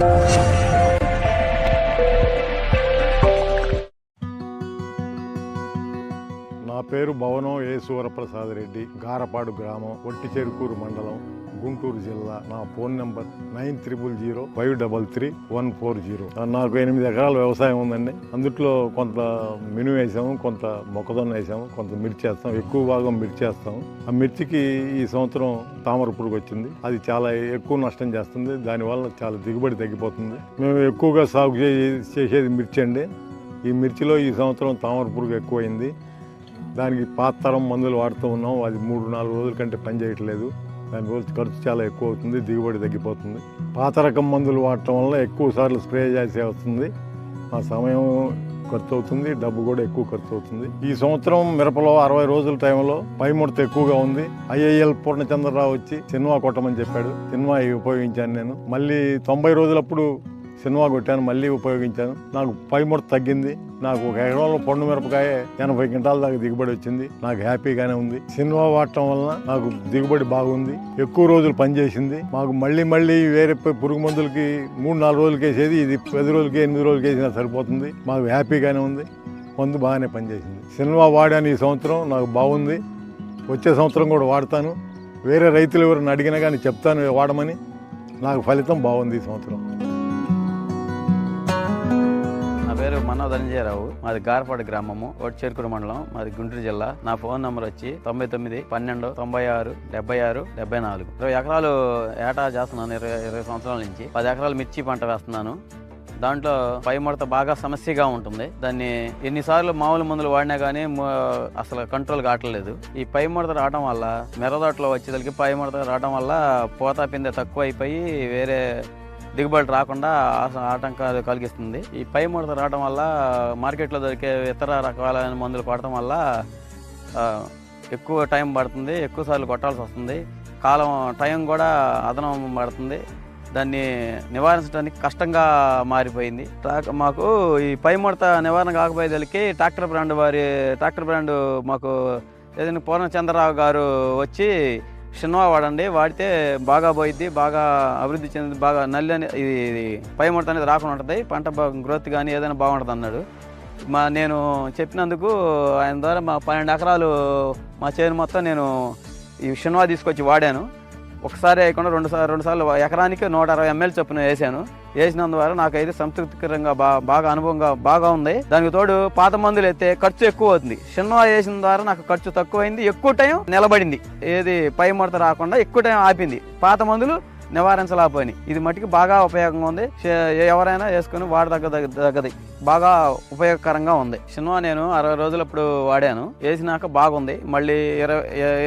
నా పేరు భవనం ఏ సూరప్రసాద్ రెడ్డి గారపాడు గ్రామం ఒట్టి చెరుకూరు మండలం గుంటూరు జిల్లా. నా phone number nine triple zero five double three one four zero. నాకు ఎనిమిది ఎకరాల వ్యవసాయం ఉందండి. అందుట్లో కొంత మినుము వేసాము కొంత మొక్కజొన్న వేసాము కొంత మిర్చి వేస్తాం ఎక్కువ భాగం మిర్చి వేస్తాము ఆ మిర్చికి ఈ సంవత్సరం తామర పురుగు వచ్చింది. అది చాలా ఎక్కువ నష్టం చేస్తుంది. దానివల్ల చాలా దిగుబడి తగ్గిపోతుంది. మేము ఎక్కువగా సాగు చేసేది మిర్చి అండి ఈ మిర్చిలో ఈ సంవత్సరం తామర పురుగు ఎక్కువైంది. దానికి పాతరం మందులు వాడుతూ ఉన్నాం. అది మూడు నాలుగు రోజుల కంటే పని చేయట్లేదు. దాని రోజు ఖర్చు చాలా ఎక్కువ అవుతుంది దిగుబడి తగ్గిపోతుంది. పాత రకం మందులు వాడటం వల్ల ఎక్కువ సార్లు స్ప్రే చేసే వస్తుంది. ఆ సమయం ఖర్చు అవుతుంది డబ్బు కూడా ఎక్కువ ఖర్చు అవుతుంది. ఈ సంవత్సరం మిరపలో అరవై రోజుల టైంలో పైముడత ఎక్కువగా ఉంది. ఐఐఎల్ పూర్ణచంద్రరావు వచ్చి సినిమా కొట్టమని చెప్పాడు. సినిమా ఉపయోగించాను నేను. మళ్ళీ తొంభై రోజులప్పుడు సినిమా కొట్టాను మళ్ళీ ఉపయోగించాను. నాకు పై ముడత తగ్గింది. నాకు ఒక ఎకరంలో పండు మిరపకాయ ఎనభై క్వింటాల దాకా దిగుబడి వచ్చింది. నాకు హ్యాపీగానే ఉంది. సినిమా వాడటం వలన నాకు దిగుబడి బాగుంది. ఎక్కువ రోజులు పనిచేసింది. మాకు మళ్ళీ మళ్ళీ వేరే పురుగు మందులకి మూడు నాలుగు రోజులకి వేసేది ఇది పది రోజులకి ఎనిమిది రోజులకి వేసినా సరిపోతుంది. మాకు హ్యాపీగానే ఉంది. మందు బాగానే పనిచేసింది. సినిమా వాడాను ఈ సంవత్సరం. నాకు బాగుంది. వచ్చే సంవత్సరం కూడా వాడతాను. వేరే రైతులు ఎవరిని అడిగినా కానీ చెప్తాను వాడమని. నాకు ఫలితం బాగుంది ఈ సంవత్సరం. పేరు మన్నవ ధనంజయరావు. మాది గారపాడు గ్రామము చెరుకుడు మండలం మాది గుంటూరు జిల్లా. నా ఫోన్ నంబర్ వచ్చి తొంభై తొమ్మిది పన్నెండు తొంభై ఆరు డెబ్బై ఆరు డెబ్బై నాలుగు. ఇరవై ఎకరాలు ఏటా చేస్తున్నాను ఇరవై ఇరవై సంవత్సరాల నుంచి. పది ఎకరాలు మిర్చి పంట వేస్తున్నాను. దాంట్లో పై ముడత బాగా సమస్యగా ఉంటుంది. దాన్ని ఎన్నిసార్లు మామూలు మందులు వాడినా కానీ అసలు కంట్రోల్ కావట్లేదు. ఈ పై ముడత రావడం వల్ల మెరదోట్లో వచ్చేసరికి పై ముడత రావడం వల్ల పోతా పిందె తక్కువ అయిపోయి వేరే దిగుబడి రాకుండా ఆ- ఆటంకాలు కలిగిస్తుంది. ఈ పై ముడత రావడం వల్ల మార్కెట్లో దొరికే ఇతర రకాలైన మందులు కొట్టడం వల్ల ఎక్కువ టైం పడుతుంది ఎక్కువ సార్లు కొట్టాల్సి వస్తుంది. కాలం టైం కూడా అదనం పడుతుంది. దాన్ని నివారించడానికి కష్టంగా మారిపోయింది. మాకు ఈ పై ముడత నివారణ కాకపోయేదానికి ట్రాక్టర్ బ్రాండ్ వారి ట్రాక్టర్ బ్రాండ్ మాకు ఏదైనా పూర్ణచంద్రరావు గారు వచ్చి షిన్వా వాడండి వాడితే బాగా పోయిద్ది బాగా అభివృద్ధి చెంది బాగా నల్లి అనేది ఇది ఇది పై ముడత అనేది రాకుండా ఉంటుంది పంట గ్రోత్ కానీ ఏదైనా బాగుంటుంది అన్నాడు. మా నేను చెప్పినందుకు ఆయన ద్వారా మా పన్నెండు ఎకరాలు మా చేను మొత్తం నేను ఈ షిన్వా తీసుకొచ్చి వాడాను. ఒకసారి వేయకుండా రెండు సార్లు రెండు సార్లు ఎకరానికి నూట అరవై ఎంఎల్ చొప్పున వేసాను. వేసినందువల్ల నాకైతే సంతృప్తికరంగా బాగా అనుభవంగా బాగా ఉంది. దానికి తోడు పాత మందులు అయితే ఖర్చు ఎక్కువ అవుతుంది. చిన్న వేసిన ద్వారా నాకు ఖర్చు తక్కువైంది. ఎక్కువ టైం నిలబడింది. ఏది పై ముడత రాకుండా ఎక్కువ టైం ఆపింది. పాత మందులు నివారించలేకపోయినాయి. ఇది మట్టికి బాగా ఉపయోగంగా ఉంది. ఎవరైనా వేసుకుని వాడదగ్గ దగ్గది. బాగా ఉపయోగకరంగా ఉంది. సినిమా నేను అరవై రోజులప్పుడు వాడాను. వేసినాక బాగుంది. మళ్ళీ ఇరవై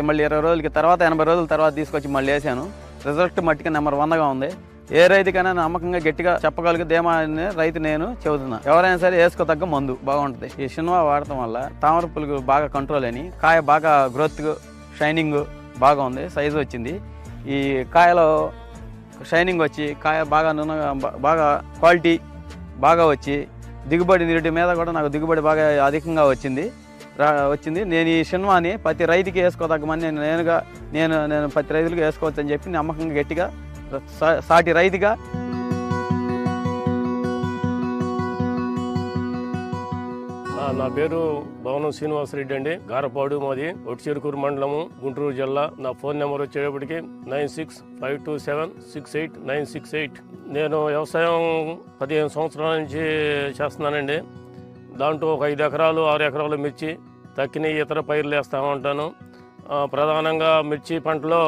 మళ్ళీ ఇరవై రోజులకి తర్వాత ఎనభై రోజుల తర్వాత తీసుకొచ్చి మళ్ళీ వేసాను. రిజల్ట్ మట్టికి నెంబర్ వందగా ఉంది. ఏ రైతుకైనా నమ్మకంగా గట్టిగా చెప్పగలిగే అని రైతు నేను చెబుతున్నా. ఎవరైనా సరే వేసుకో తగ్గ మందు బాగుంటుంది. ఈ సినిమా వాడటం వల్ల తామర పులుగు బాగా కంట్రోల్ అని కాయ బాగా గ్రోత్ షైనింగ్ బాగా ఉంది. సైజు వచ్చింది. ఈ కాయలో షైనింగ్ వచ్చి కాయ బాగా నూనెగా బాగా క్వాలిటీ బాగా వచ్చి దిగుబడి నీటి మీద కూడా నాకు దిగుబడి బాగా అధికంగా వచ్చింది. వచ్చింది. నేను ఈ సినిమాని ప్రతి రైతుకి వేసుకోదగ్గమని నేను నేనుగా నేను నేను ప్రతి రైతులకు వేసుకోవచ్చు అని చెప్పి నమ్మకంగా గట్టిగా సాటి రైతుగా. నా పేరు భవనం శ్రీనివాసరెడ్డి అండి. గారపాడు మాది ఒట్టిచెరుకూరు మండలము గుంటూరు జిల్లా. నా ఫోన్ నెంబర్ వచ్చేటప్పటికి nine six five two seven six eight nine six eight. నేను వ్యవసాయం పదిహేను సంవత్సరాల నుంచి చేస్తున్నానండి. దాంట్లో ఒక ఐదు ఎకరాలు ఆరు ఎకరాలు మిర్చి తక్కిన ఇతర పైర్లు వేస్తూ ఉంటాను ప్రధానంగా మిర్చి పంటలో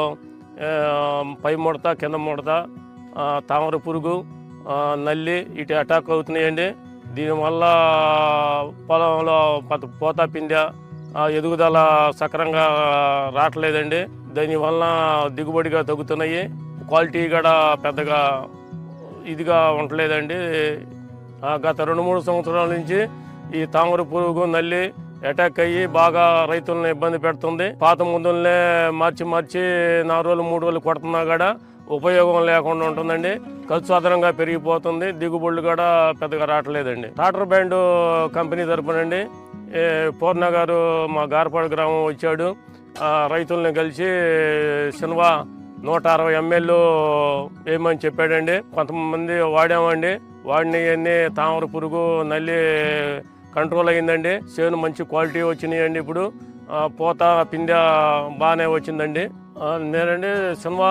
పై ముడత కింద ముడత తామర పురుగు నల్లి ఇటు అటాక్ అవుతున్నాయండి. దీనివల్ల పొలంలో పోతా పిందె ఎదుగుదల సక్రంగా రావట్లేదండి. దానివల్ల దిగుబడిగా తగ్గుతున్నాయి. క్వాలిటీ కూడా పెద్దగా ఇదిగా ఉండలేదండి. గత రెండు మూడు సంవత్సరాల నుంచి ఈ తామర పురుగు నల్లి అటాక్ అయ్యి బాగా రైతులను ఇబ్బంది పెడుతుంది. పాత ముందులనే మార్చి మార్చి నాలుగు రోజులు మూడు రోజులు కొడుతున్నా కూడా ఉపయోగం లేకుండా ఉంటుందండి. ఖర్చు అదనంగా పెరిగిపోతుంది. దిగుబడులు కూడా పెద్దగా రావట్లేదండి. టాటర్ బ్యాండ్ కంపెనీ తరపునండి. పూర్ణ గారు మా గారపాడు గ్రామం వచ్చాడు. రైతులను రైతుల్ని కలిసి సినిమా నూట అరవై ఎంఎల్ వేయమని చెప్పాడండి. కొంతమంది వాడామండి. వాడిని అన్ని తామర పురుగు నల్లి కంట్రోల్ అయిందండి చేను మంచి క్వాలిటీ వచ్చినాయండి ఇప్పుడు. పోత పిండ పిందె బాగానే వచ్చిందండి. నేనండి సినిమా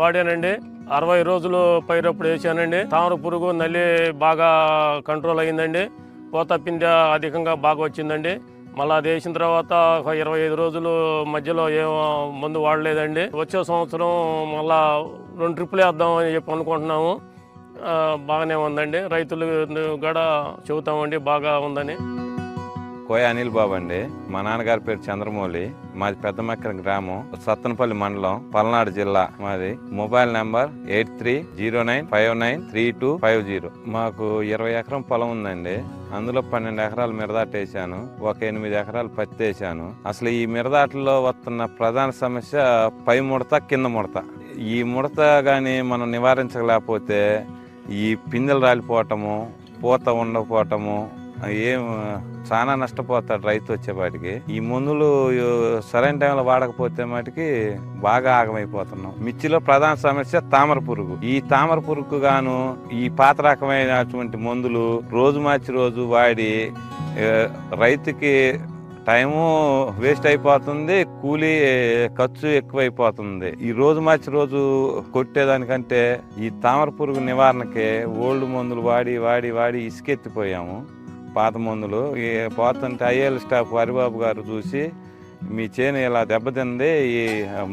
వాడానండి. అరవై రోజులు పైరప్పుడు వేసానండి. తామర పురుగు నల్లి బాగా కంట్రోల్ అయిందండి పోత పిందె అధికంగా బాగా వచ్చిందండి. మళ్ళీ అది వేసిన తర్వాత ఒక ఇరవై ఐదు రోజులు మధ్యలో ఏం మందు వాడలేదండి. వచ్చే సంవత్సరం మళ్ళా రెండు ట్రిప్పులు వేద్దాం అని చెప్పి అనుకుంటున్నాము. బాగానే ఉందండి. రైతులు కూడా చెబుతామండి బాగా ఉందని. కోయ అనిల్ బాబు అండి. మా నాన్నగారి పేరు చంద్రమౌళి. మాది పెద్దమక్కర గ్రామం. సత్తనపల్లి మండలం పల్నాడు జిల్లా. మాది mobile number eight three zero nine five nine three two five zero. మాకు ఇరవై ఎకరం పొలం ఉందండి. అందులో పన్నెండు ఎకరాలు మిరదాటేసాను ఒక ఎనిమిది ఎకరాలు పత్తి వేసాను. అసలు ఈ మిరదాటలో వస్తున్న ప్రధాన సమస్య పై ముడత కింద ముడత. ఈ ముడత కానీ మనం నివారించలేకపోతే ఈ పిందెలు రాలిపోవటము పూత ఉండకపోవటము ఏం చాలా నష్టపోతాడు రైతు వచ్చేపాటికి ఈ మందులు సరైన టైంలో వాడకపోతే మటుకి బాగా ఆగమైపోతున్నాం. మిర్చిలో ప్రధాన సమస్య తామర పురుగు. ఈ తామర పురుగుకు గాను ఈ పాత రకమైనటువంటి మందులు రోజు మార్చి రోజు వాడి రైతుకి టైము వేస్ట్ అయిపోతుంది కూలీ ఖర్చు ఎక్కువైపోతుంది. ఈ రోజు మార్చి రోజు కొట్టేదానికంటే ఈ తామర పురుగు నివారణకి ఓల్డ్ మందులు వాడి వాడి వాడి ఇసుకెత్తిపోయాము. పాత మందులు ఈ పోతుంటే ఐఏఎల్ స్టాఫ్ హరిబాబు గారు చూసి మీ చేను ఇలా దెబ్బతింది ఈ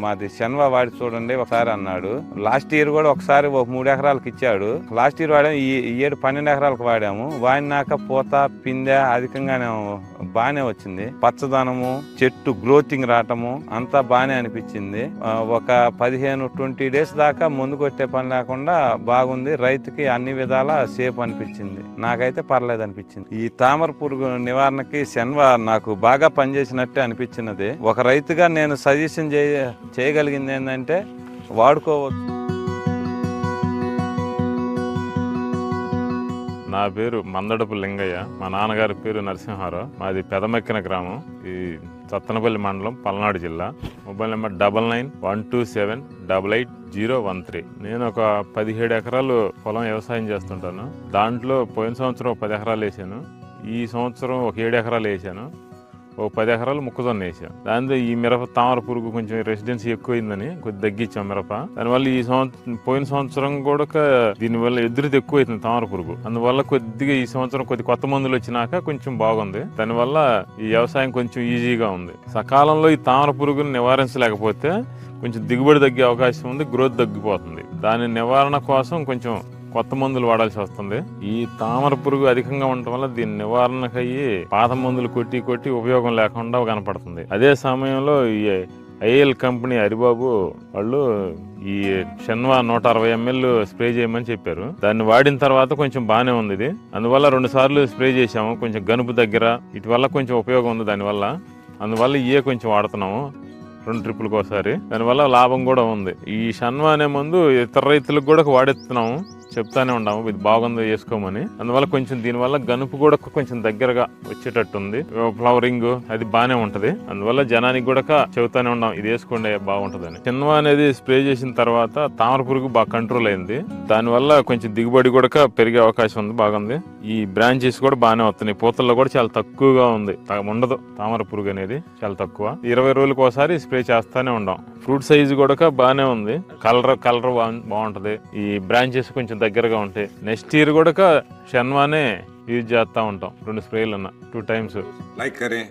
మాది శన్వా వాడి చూడండి ఒకసారి అన్నాడు. లాస్ట్ ఇయర్ కూడా ఒకసారి ఒక మూడు ఎకరాలకు ఇచ్చాడు. లాస్ట్ ఇయర్ వాడాము ఈ ఏడు పన్నెండు ఎకరాలకు వాడాము. వాడినాక పూత పిందె అధికంగానే బాగానే వచ్చింది. పచ్చదనము చెట్టు గ్రోతింగ్ రావటము అంతా బాగానే అనిపించింది. ఒక పదిహేను ట్వంటీ డేస్ దాకా ముందు కొట్టే పని లేకుండా బాగుంది. రైతుకి అన్ని విధాల సేఫ్ అనిపించింది. నాకైతే పర్లేదు అనిపించింది ఈ తామర పురుగు నివారణకి శన్వా నాకు బాగా పనిచేసినట్టే అనిపించినది. ఒక రైతుగా నేను సజెషన్ చేయ చేయగలిగింది ఏంటంటే వాడుకోవచ్చు. నా పేరు మందడపు లింగయ్య. మా నాన్నగారి పేరు నరసింహారావు. మాది పెదమెక్కిన గ్రామం. ఈ సత్తనపల్లి మండలం పల్నాడు జిల్లా. Mobile number double nine one two seven double eight zero one three. నేను ఒక పదిహేడు ఎకరాలు పొలం వ్యవసాయం చేస్తుంటాను. దాంట్లో పోయిన సంవత్సరం పది ఎకరాలు వేసాను. ఈ సంవత్సరం ఒక ఏడు ఎకరాలు వేసాను. ఓ పది ఎకరాలు మొక్కజొన్న వేసాం. దాంతో ఈ మిరప తామర పురుగు కొంచెం రెసిడెన్సీ ఎక్కువైందని కొద్ది తగ్గించాం మిరప. దానివల్ల ఈ సంవత్సరం పోయిన సంవత్సరం కూడా దీనివల్ల ఎదురుది ఎక్కువైతుంది తామర పురుగు. అందువల్ల కొద్దిగా ఈ సంవత్సరం కొద్ది కొత్త మందులు వచ్చినాక కొంచెం బాగుంది. దానివల్ల ఈ వ్యవసాయం కొంచెం ఈజీగా ఉంది. సకాలంలో ఈ తామర పురుగుని నివారించలేకపోతే కొంచెం దిగుబడి తగ్గే అవకాశం ఉంది గ్రోత్ తగ్గిపోతుంది. దాని నివారణ కోసం కొంచెం కొత్త మందులు వాడాల్సి వస్తుంది. ఈ తామర పురుగు అధికంగా ఉండటం వల్ల దీని నివారణకు అయ్యి పాత మందులు కొట్టి కొట్టి ఉపయోగం లేకుండా కనపడుతుంది. అదే సమయంలో ఈ ఐఎల్ కంపెనీ హరిబాబు వాళ్ళు ఈ షన్వా నూట అరవై ఎంఎల్ స్ప్రే చేయమని చెప్పారు. దాన్ని వాడిన తర్వాత కొంచెం బాగానే ఉంది ఇది. అందువల్ల రెండు సార్లు స్ప్రే చేసాము కొంచెం గనుపు దగ్గర ఇటు వల్ల కొంచెం ఉపయోగం ఉంది దానివల్ల. అందువల్ల ఇయే కొంచెం వాడుతున్నాము రెండు ట్రిప్పులకు ఒకసారి దానివల్ల లాభం కూడా ఉంది. ఈ షన్వా అనే మందు ఇతర రైతులకు కూడా వాడెత్తున్నాము చెప్తానే ఉన్నాము. ఇది బాగుంది వేసుకోమని అందువల్ల కొంచెం దీనివల్ల గనుపు కూడా కొంచెం దగ్గరగా వచ్చేటట్టుంది. ఫ్లవరింగ్ అది బాగానే ఉంటది. అందువల్ల జనానికి కూడా చెబుతానే ఉన్నాం. ఇది వేసుకోండి బాగుంటుందని. చిన్నవా అనేది స్ప్రే చేసిన తర్వాత తామర పురుగు బాగా కంట్రోల్ అయింది. దానివల్ల కొంచెం దిగుబడి కూడా పెరిగే అవకాశం ఉంది బాగుంది. ఈ బ్రాంచెస్ కూడా బాగానే వస్తున్నాయి. పూతల్లో కూడా చాలా తక్కువగా ఉంది. ఉండదు. తామర పురుగు అనేది చాలా తక్కువ. ఇరవై రోజులకు ఒకసారి స్ప్రే చేస్తానే ఉండం. ఫ్రూట్ సైజు కూడా బాగానే ఉంది. కలర్ కలర్ బాగుంటది. ఈ బ్రాంచెస్ కొంచెం దగ్గరగా ఉంటాయి నెక్స్ట్ ఇయర్ కూడా షన్వానే యూజ్ చేస్తూ ఉంటాం. రెండు స్ప్రేలు ఉన్నా టూ టైమ్స్. లైక్ కరే